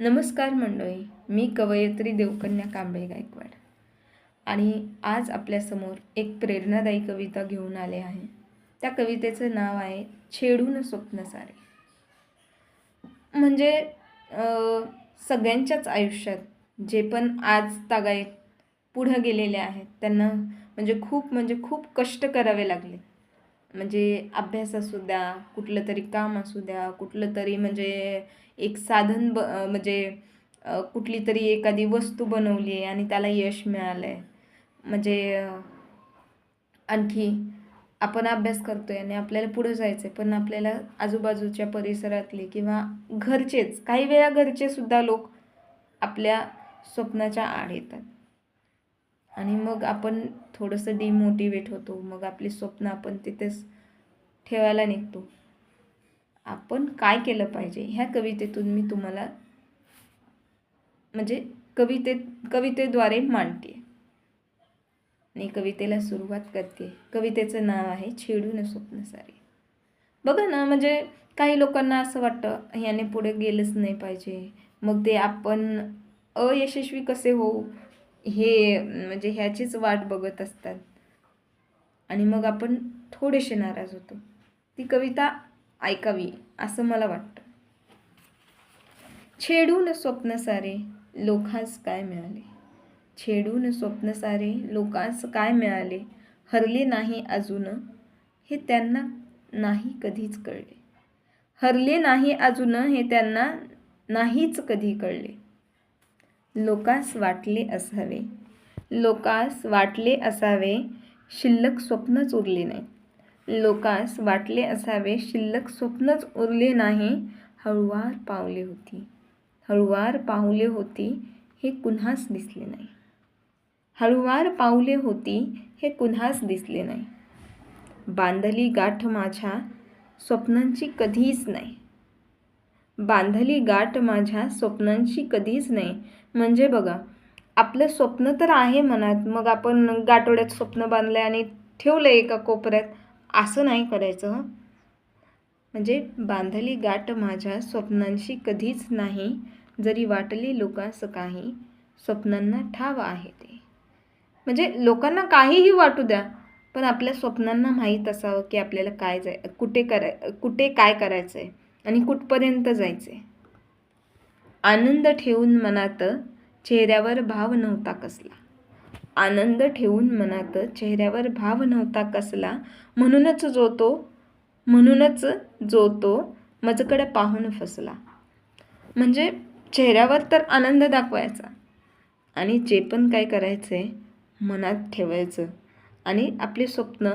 नमस्कार मंडळी मी कवयित्री देवकन्या कांबळे गायकवाड. आणि आज आपल्यासमोर एक प्रेरणादायी कविता घेऊन आले आहे. त्या कवितेचं नाव आहे छेडून स्वप्न सारे. म्हणजे सगळ्यांच्याच आयुष्यात जे पण आज तागायत पुढं गेलेले आहेत त्यांना म्हणजे खूप म्हणजे खूप कष्ट करावे लागले. म्हणजे अभ्यास असू द्या कुठलं तरी काम असू द्या कुठलं तरी म्हणजे एक साधन ब म्हणजे कुठली तरी एखादी वस्तू बनवली आहे आणि त्याला यश मिळालं आहे म्हणजे आणखी आपण अभ्यास करतो आहे आणि आपल्याला पुढं जायचं आहे पण आपल्याला आजूबाजूच्या परिसरातले किंवा घरचेच काही वेळा घरचे सुद्धा लोक आपल्या स्वप्नाच्या आड येतात. आणि मग आपण थोडंसं डिमोटिवेट होतो. मग आपली स्वप्न आपण तिथेच ठेवायला निघतो. आपण काय केलं पाहिजे? ह्या कवितेतून मी तुम्हाला म्हणजे कवितेत कवितेद्वारे मांडते. आणि कवितेला सुरुवात करते. कवितेचं नाव आहे छेडून स्वप्न सारे. बघा ना म्हणजे काही लोकांना असं वाटतं याने पुढे गेलंच नाही पाहिजे. मग ते आपण अयशस्वी कसे होऊ? हे म्हणजे ह्याचीच वाट बघत असतात. आणि मग आपण थोडेसे नाराज होतो. ती कविता ऐकावी असं मला वाटतं. छेडून स्वप्न सारे लोकांस काय मिळाले? छेडून स्वप्न सारे लोकांस काय मिळाले? हरले नाही अजून हे त्यांना नाही कधीच कळले. हरले नाही अजून हे त्यांना नाहीच कधी कळले. लोकास वाटले असावे. लोकास वाटले असावे शिल्लक स्वप्नच उरले नाही. लोकास वाटले असावे शिल्लक स्वप्नच उरले नाही. हळुवार पावले होती. हळुवार पाहुले होती हे कुन्हास दिसले नाही. हळुवार पावले होती हे कुन्हास दिसले नाही. बांधली गाठ माझ्या स्वप्नांची कधीच नाही. बांधली गाठ माझ्या स्वप्नांशी कधीच नाही. म्हणजे बघा आपलं स्वप्न तर आहे मनात मग आपण गाठोड्यात स्वप्न बांधलं आणि ठेवलं एका कोपऱ्यात. असं नाही करायचं म्हणजे बांधली गाठ माझ्या स्वप्नांशी कधीच नाही जरी वाटली लोकांस काही स्वप्नांना ठाव आहे ते. म्हणजे लोकांना काहीही वाटू द्या पण आपल्या स्वप्नांना माहीत असावं की आपल्याला काय जाय कुठे कराय कुठे काय करायचं आहे आणि कुठपर्यंत जायचे? आनंद ठेवून मनात चेहऱ्यावर भाव नव्हता कसला. आनंद ठेवून मनात चेहऱ्यावर भाव नव्हता कसला. म्हणूनच जो तो म्हणूनच जो तो मजकडे पाहून फसला. म्हणजे चेहऱ्यावर तर आनंद दाखवायचा. आणि जे पण काय करायचं आहे मनात ठेवायचं. आणि आपले स्वप्न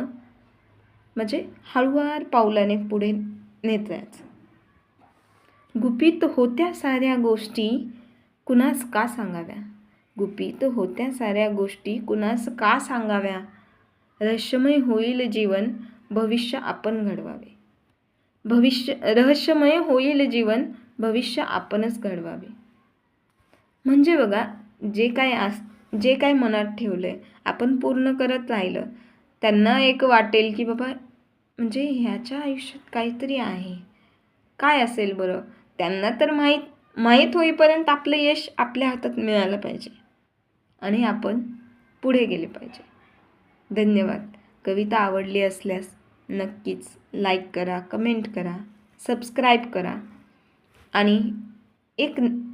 म्हणजे हळुवार पावलाने पुढे नेत जायचं. गुपित होत्या साऱ्या गोष्टी कुणास का सांगाव्या? गुपित होत्या साऱ्या गोष्टी कुणास का सांगाव्या? रहस्यमय होईल जीवन भविष्य आपण घडवावे. भविष्य रहस्यमय होईल जीवन भविष्य आपणच घडवावे. म्हणजे बघा जे काय आस जे काय मनात ठेवलं आहे आपण पूर्ण करत राहिलं त्यांना एक वाटेल की बाबा म्हणजे ह्याच्या आयुष्यात काहीतरी आहे. काय असेल बरं? त्यांना तर माहीत माहीत होईपर्यंत आपलं यश आपल्या हातात मिळालं पाहिजे. आणि आपण पुढे गेले पाहिजे. धन्यवाद. कविता आवडली असल्यास नक्कीच लाईक करा कमेंट करा सबस्क्राईब करा. आणि एक